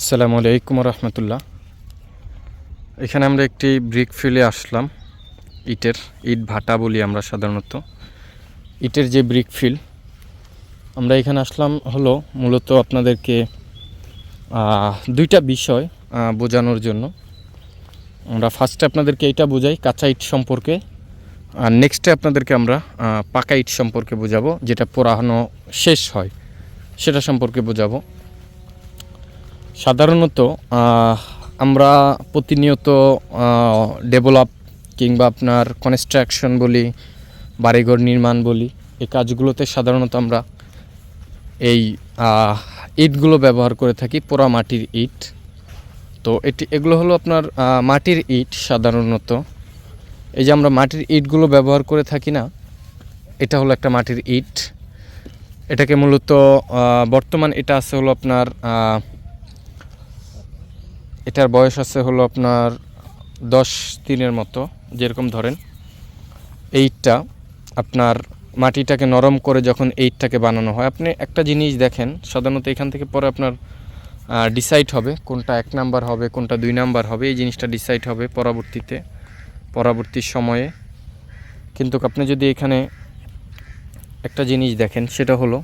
আসসালামু আলাইকুম রহমতুল্লাহ। এখানে আমরা একটি ব্রিক ফিলে আসলাম, ইটের, ইট ভাটা বলি আমরা সাধারণত। ইটের যে ব্রিক ফিল আমরা এখানে আসলাম হলো মূলত আপনাদেরকে দুইটা বিষয় বোঝানোর জন্য। আমরা ফার্স্টে আপনাদেরকে এটা বোঝাই, কাঁচা ইট সম্পর্কে। আর নেক্সটে আপনাদেরকে আমরা পাকা ইট সম্পর্কে বোঝাবো, যেটা পোড়ানো শেষ হয়, সেটা সম্পর্কে বোঝাবো। সাধারণত আমরা প্রতিনিয়ত ডেভেলপ কিংবা আপনার কনস্ট্রাকশন বলি, বাড়িঘর নির্মাণ বলি এই কাজগুলোতে সাধারণত আমরা এই ইটগুলো ব্যবহার করে থাকি, পোড়া মাটির ইট। তো এটি, এগুলো হলো আপনার মাটির ইট সাধারণত। এই যে আমরা মাটির ইটগুলো ব্যবহার করে থাকি না, এটা হলো একটা মাটির ইট। এটাকে মূলত বর্তমান এটা আছে হলো আপনার এটার বয়স আছে হলো আপনার দশ দিনের মতো, যেরকম ধরেন এইটটা, আপনার মাটিটাকে নরম করে যখন এইটটাকে বানানো হয়, আপনি একটা জিনিস দেখেন, সাধারণত এখান থেকে পরে আপনার ডিসাইড হবে কোনটা এক নাম্বার হবে, কোনটা দুই নাম্বার হবে, এই জিনিসটা ডিসাইড হবে পরবর্তীতে, পরবর্তী সময়ে। কিন্তু আপনি যদি এখানে একটা জিনিস দেখেন, সেটা হলো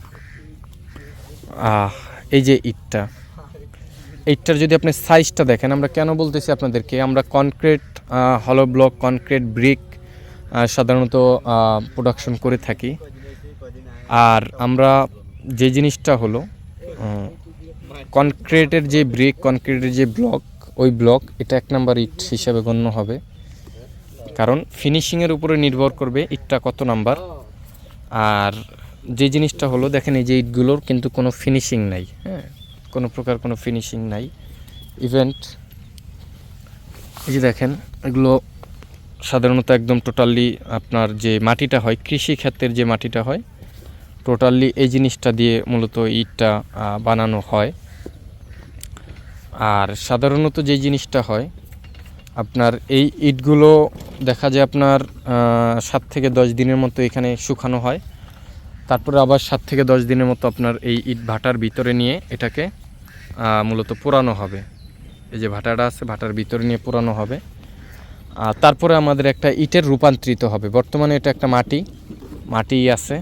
এই যে ইটটা এইটার যদি আপনি সাইজটা দেখেন, আমরা কেন বলতেছি আপনাদেরকে, আমরা কনক্রিট হলো ব্লক কনক্রিট ব্রিক সাধারণত প্রোডাকশন করে থাকি। আর আমরা যে জিনিসটা হলো কনক্রিটের যে ব্রিক কনক্রিটের যে ব্লক ওই ব্লক এটা এক নাম্বার ইট হিসাবে গণ্য হবে। কারণ ফিনিশিংয়ের উপরে নির্ভর করবে ইটটা কত নাম্বার আর যে জিনিসটা হলো, দেখেন এই যে ইটগুলোর কিন্তু কোনো ফিনিশিং নাই হ্যাঁ। কোনো প্রকার কোনো ফিনিশিং নাই। ইভেন্ট এই যে দেখেন, এগুলো সাধারণত একদম টোটালি আপনার যে মাটিটা হয় কৃষি ক্ষেত্রের যে মাটিটা হয় টোটালি এই জিনিসটা দিয়ে মূলত ইটটা বানানো হয়। আর সাধারণত যে জিনিসটা হয়, আপনার এই ইটগুলো দেখা যায় আপনার সাত থেকে দশ দিনের মতো এখানে শুকানো হয়। তারপরে আবার সাত থেকে দশ দিনের মতো আপনার এই ইট ভাটার ভিতরে নিয়ে এটাকে মূলত পোড়ানো হবে। এই যে ভাটাটা আছে, ভাটার ভিতরে নিয়ে পোড়ানো হবে। আর তারপরে আমাদের একটা ইটের রূপান্তরিত হবে। বর্তমানে এটা একটা মাটি মাটি আছে।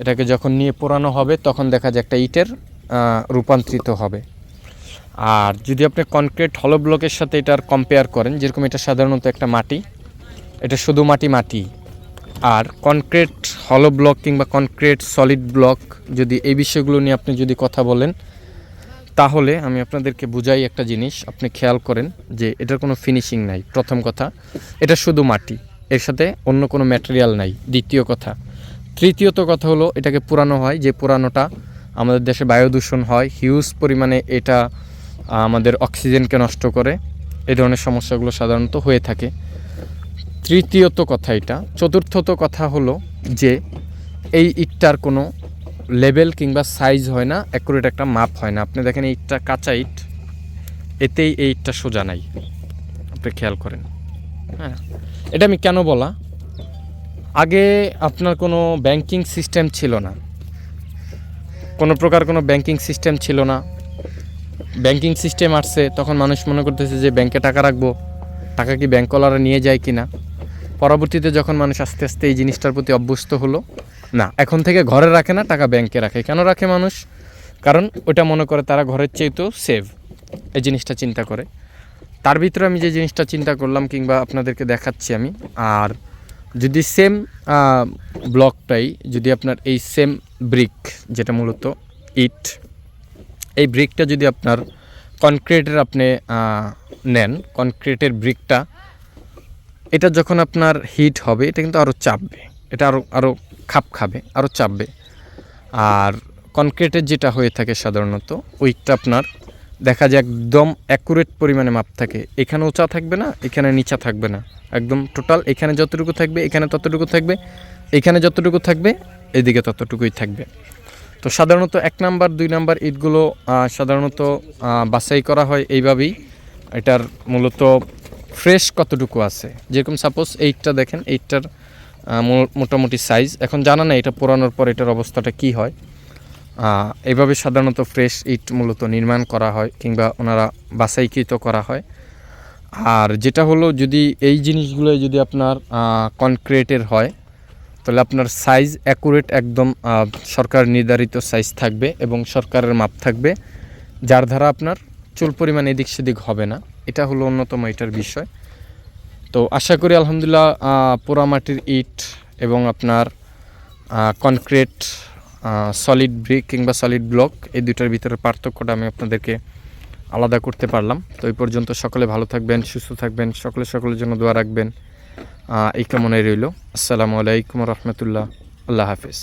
এটাকে যখন নিয়ে পোড়ানো হবে, তখন দেখা যায় একটা ইটের রূপান্তরিত হবে। আর যদি আপনি কনক্রিট হলো ব্লকের সাথে এটার কম্পেয়ার করেন, যেরকম এটা সাধারণত একটা মাটি, এটা শুধু মাটি মাটি। আর কনক্রিট হলো ব্লক কিংবা কনক্রিট সলিড ব্লক যদি এই বিষয়গুলো নিয়ে আপনি যদি কথা বলেন তাহলে আমি আপনাদেরকে বুঝাই একটা জিনিস, আপনি খেয়াল করেন যে এটার কোনো ফিনিশিং নাই, প্রথম কথা। এটা শুধু মাটি, এর সাথে অন্য কোনো ম্যাটেরিয়াল নাই, দ্বিতীয় কথা। তৃতীয়ত কথা হলো, এটাকে পুরানো হয়, যে পুরানোটা আমাদের দেশে বায়ু দূষণ হয় হিউজ পরিমাণে এটা আমাদের অক্সিজেনকে নষ্ট করে, এই ধরনের সমস্যাগুলো সাধারণত হয়ে থাকে। তৃতীয়ত কথা এটা। চতুর্থত কথা হলো যে, এই ইটটার কোনো লেভেল কিংবা সাইজ হয় না অ্যাকুরেট একটা মাপ হয় না। আপনি দেখেন এই ইটটা কাঁচা ইট, এতেই এই ইটটা সোজা নাই। আপনি খেয়াল করেন। হ্যাঁ এটা আমি কেন বলা? আগে আপনার কোনো ব্যাংকিং সিস্টেম ছিল না। কোনো প্রকার কোনো ব্যাংকিং সিস্টেম ছিল না। ব্যাংকিং সিস্টেম আসছে, তখন মানুষ মনে করতেছে যে ব্যাংকে টাকা রাখব। টাকা কি ব্যাংকওয়ালারা নিয়ে যায় কি না পরবর্তীতে যখন মানুষ আস্তে আস্তে এই জিনিসটার প্রতি অভ্যস্ত হলো না, এখন থেকে ঘরে রাখে না, টাকা ব্যাংকে রাখে। কেন রাখে মানুষ? কারণ ওটা মনে করে তারা ঘরের চেয়েতেও সেভ এই জিনিসটা চিন্তা করে। তার ভিতরে আমি যে জিনিসটা চিন্তা করলাম কিংবা আপনাদেরকে দেখাচ্ছি আমি, আর যদি সেম ব্লকটাই যদি আপনার এই সেম ব্রিক যেটা মূলত ইট, এই ব্রিকটা যদি আপনার কনক্রিটের আপনি নেন কনক্রিটের ব্রিকটা এটা যখন আপনার হিট হবে, এটা কিন্তু আরও চাপবে। এটা আরও আরও খাপ খাবে, আরও চাপবে। আর কনক্রিটের যেটা হয়ে থাকে সাধারণত, ওইটা আপনার দেখা যায় একদম অ্যাকুরেট পরিমাণে মাপ থাকে। এখানে উঁচা থাকবে না, এখানে নিচা থাকবে না। একদম টোটাল এখানে যতটুকু থাকবে, এখানে ততটুকু থাকবে, এখানে যতটুকু থাকবে, এদিকে ততটুকুই থাকবে। তো সাধারণত এক নাম্বার, দুই নাম্বার ইটগুলো সাধারণত বাছাই করা হয় এইভাবেই। এটার মূলত ফ্রেশ কতটুকু আছে? যেরকম সাপোজ এইটটা দেখেন, এইটটার মোটামুটি সাইজ এখন জানা নেই এটা পোড়ানোর পর এটার অবস্থাটা কি হয়। এভাবে সাধারণত ফ্রেশ ইট মূলত নির্মাণ করা হয় কিংবা ওনারা বাছাইকৃত করা হয়। আর যেটা হলো যদি এই জিনিসগুলো যদি আপনার কনক্রিটের হয়, তাহলে আপনার সাইজ অ্যাকুরেট একদম সরকার নির্ধারিত সাইজ থাকবে এবং সরকারের মাপ থাকবে, যার দ্বারা আপনার চুল পরিমাণ এদিক সেদিক হবে না। এটা হলো অন্যতম এটার বিষয়। তো আশা করি আলহামদুলিল্লাহ পোড়ামাটির ইট এবং আপনার কনক্রিট সলিড ব্রিক কিংবা সলিড ব্লক এই দুটার ভিতরে পার্থক্যটা আমি আপনাদেরকে আলাদা করতে পারলাম। তো এই পর্যন্ত সকলে ভালো থাকবেন, সুস্থ থাকবেন, সকলে সকলের জন্য দোয়া রাখবেন। এই কামনায় রইল। আসসালামু আলাইকুম রহমতুল্লাহ। আল্লাহ হাফিজ।